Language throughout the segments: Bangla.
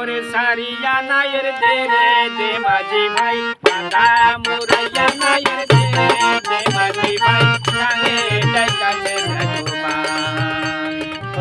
গঙ্গরে সারিয়া নায়ের দে রে দে মাঝি ভাই। পাতা মুরাইয়া নায়ের দে রে দে মাঝি ভাই। গাঙে ডাইকাছে ভগবান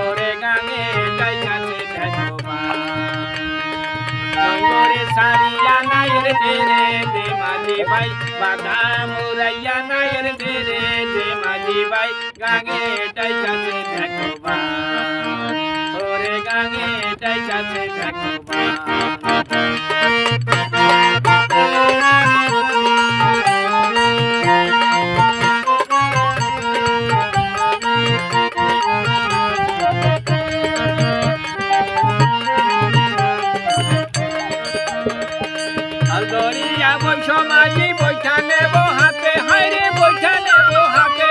ওরে গাঙে ডাইকাছে ভগবান গঙ্গরে সারিয়া নায়ের দে রে দে মাঝি ভাই। বাধা মুরাইয়া নায়ের দে রে দে মাঝি ভাই। গাঙে ডাইকাছে ভগবান ওরে গাঙে ডাইকাছে ভগবান আলদরিয়া বৈঠা নেব হাতে হাইরে বৈঠা নেব হাতে।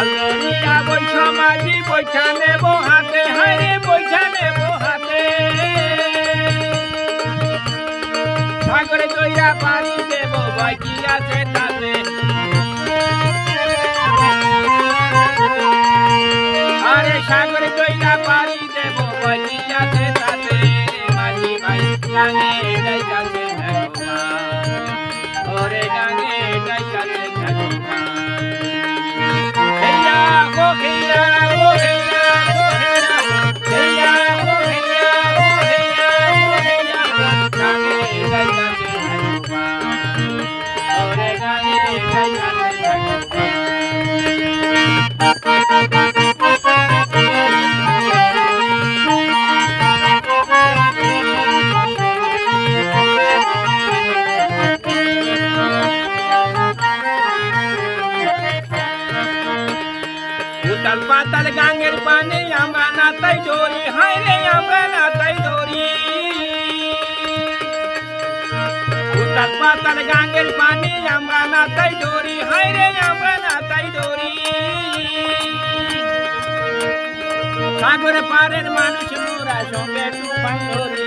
আলদরিয়া বৈশ মাঝি বৈঠা নেব হাতে হাইরে বৈঠা নেব হাতে। সাগরে দইরা পানি দেব বাকি আছে তাতে। আরে সাগরে দইরা পানি দেব বাকি আছে তাতে মাঝি ভাই গাঙে ডাঙে ভগবান ওরে গাঙে পাতাল গাঙ্গের পানি আমরা না তাই ডোরি হাই রে, আমরা না তাই ডোরি উতাল পাতাল গাঙ্গের পানি আমরা না তাই ডোরি হাই রে, আমরা না ডোরি সাগর পারের মানুষ মোরা সঙ্গে তুফান ধরি